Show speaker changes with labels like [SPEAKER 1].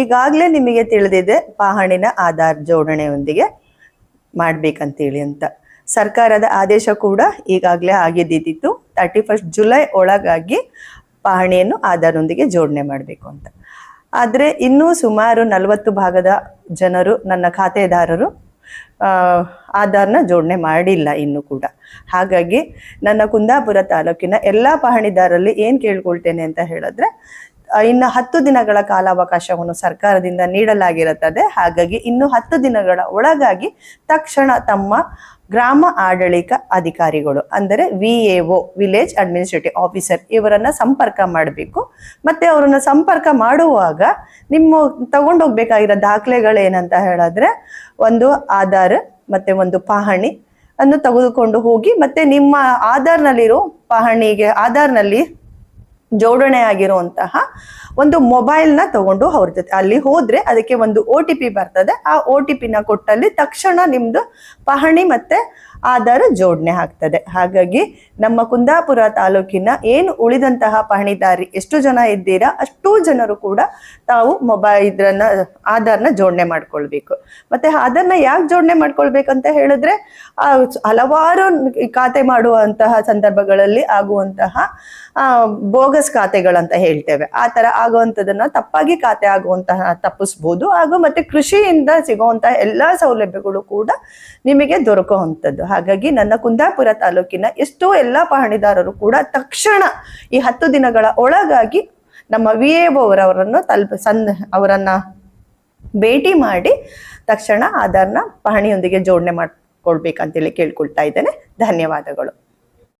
[SPEAKER 1] ಈಗಾಗಲೇ ನಿಮಗೆ ತಿಳಿದಿದೆ ಪಹಣಿನ ಆಧಾರ್ ಜೋಡಣೆಯೊಂದಿಗೆ ಮಾಡಬೇಕಂತೇಳಿ ಅಂತ. ಸರ್ಕಾರದ ಆದೇಶ ಕೂಡ ಈಗಾಗಲೇ ಆಗಿದ್ದಿದ್ದಿತ್ತು ತರ್ಟಿ ಫಸ್ಟ್ ಜುಲೈ ಒಳಗಾಗಿ ಪಹಣಿಯನ್ನು ಆಧಾರದೊಂದಿಗೆ ಜೋಡಣೆ ಮಾಡಬೇಕು ಅಂತ. ಆದರೆ ಇನ್ನೂ ಸುಮಾರು ನಲವತ್ತು ಭಾಗದ ಜನರು, ನನ್ನ ಖಾತೆದಾರರು ಆಧಾರ್ನ ಜೋಡಣೆ ಮಾಡಿಲ್ಲ ಇನ್ನೂ ಕೂಡ. ಹಾಗಾಗಿ ನನ್ನ ಕುಂದಾಪುರ ತಾಲೂಕಿನ ಎಲ್ಲ ಪಹಣಿದಾರರಲ್ಲಿ ಏನು ಕೇಳ್ಕೊಳ್ತೇನೆ ಅಂತ ಹೇಳಿದ್ರೆ ಇನ್ನು ಹತ್ತು ದಿನಗಳ ಕಾಲಾವಕಾಶವನ್ನು ಸರ್ಕಾರದಿಂದ ನೀಡಲಾಗಿರುತ್ತದೆ. ಹಾಗಾಗಿ ಇನ್ನು ಹತ್ತು ದಿನಗಳ ಒಳಗಾಗಿ ತಕ್ಷಣ ತಮ್ಮ ಗ್ರಾಮ ಆಡಳಿತ ಅಧಿಕಾರಿಗಳು, ಅಂದರೆ V A O, village administrative officer, ಇವರನ್ನ ಸಂಪರ್ಕ ಮಾಡಬೇಕು. ಮತ್ತೆ ಅವರನ್ನ ಸಂಪರ್ಕ ಮಾಡುವಾಗ ನಿಮ್ಮ ತಗೊಂಡೋಗ್ಬೇಕಾಗಿರೋ ದಾಖಲೆಗಳೇನಂತ ಹೇಳಿದ್ರೆ, ಒಂದು ಆಧಾರ್ ಮತ್ತೆ ಒಂದು ಪಹಣಿ ಅನ್ನು ತೆಗೆದುಕೊಂಡು ಹೋಗಿ ಮತ್ತೆ ನಿಮ್ಮ ಆಧಾರ್ನಲ್ಲಿರೋ ಪಹಣಿಗೆ, ಆಧಾರ್ನಲ್ಲಿ ಜೋಡಣೆ ಆಗಿರುವಂತಹ ಒಂದು ಮೊಬೈಲ್ನ ತಗೊಂಡು ಅವ್ರ ಜೊತೆ ಅಲ್ಲಿ ಹೋದ್ರೆ ಅದಕ್ಕೆ ಒಂದು ಒ ಟಿ ಪಿ ಬರ್ತದೆ. ಆ ಒ ಟಿ ಪಿನ ಕೊಟ್ಟಲ್ಲಿ ತಕ್ಷಣ ನಿಮ್ದು ಪಹಣಿ ಮತ್ತೆ ಆಧಾರ್ ಜೋಡಣೆ ಆಗ್ತದೆ. ಹಾಗಾಗಿ ನಮ್ಮ ಕುಂದಾಪುರ ತಾಲೂಕಿನ ಏನು ಉಳಿದಂತಹ ಪಹಣಿದಾರಿ, ಎಷ್ಟು ಜನ ಇದ್ದೀರಾ, ಅಷ್ಟೂ ಜನರು ಕೂಡ ತಾವು ಮೊಬೈಲ್ ಇದ್ರನ್ನ, ಆಧಾರ್ನ ಜೋಡಣೆ ಮಾಡ್ಕೊಳ್ಬೇಕು. ಮತ್ತೆ ಆಧಾರ್ನ ಯಾಕೆ ಜೋಡಣೆ ಮಾಡ್ಕೊಳ್ಬೇಕಂತ ಹೇಳಿದ್ರೆ ಹಲವಾರು ಖಾತೆ ಮಾಡುವಂತಹ ಸಂದರ್ಭಗಳಲ್ಲಿ ಆಗುವಂತಹ ಬೋಗಸ್ ಖಾತೆಗಳಂತ ಹೇಳ್ತೇವೆ. ಆ ತರ ಆಗುವಂತದನ್ನ ತಪ್ಪಾಗಿ ಖಾತೆ ಆಗುವಂತಹ ತಪ್ಪಿಸ್ಬೋದು. ಹಾಗೂ ಮತ್ತೆ ಕೃಷಿಯಿಂದ ಸಿಗುವಂತಹ ಎಲ್ಲಾ ಸೌಲಭ್ಯಗಳು ಕೂಡ ನಿಮಗೆ ದೊರಕುವಂಥದ್ದು. ಹಾಗಾಗಿ ನನ್ನ ಕುಂದಾಪುರ ತಾಲೂಕಿನ ಎಷ್ಟೋ ಎಲ್ಲ ಪಹಣಿದಾರರು ಕೂಡ ತಕ್ಷಣ ಈ ಹತ್ತು ದಿನಗಳ ಒಳಗಾಗಿ ನಮ್ಮ ವಿ ಎ ಅವರನ್ನು ತಲುಪ ಅವರನ್ನ ಭೇಟಿ ಮಾಡಿ ತಕ್ಷಣ ಆಧಾರ್ನ ಪಹಣಿಯೊಂದಿಗೆ ಜೋಡಣೆ ಮಾಡ್ಕೊಳ್ಬೇಕಂತೇಳಿ ಕೇಳ್ಕೊಳ್ತಾ ಇದ್ದೇನೆ. ಧನ್ಯವಾದಗಳು.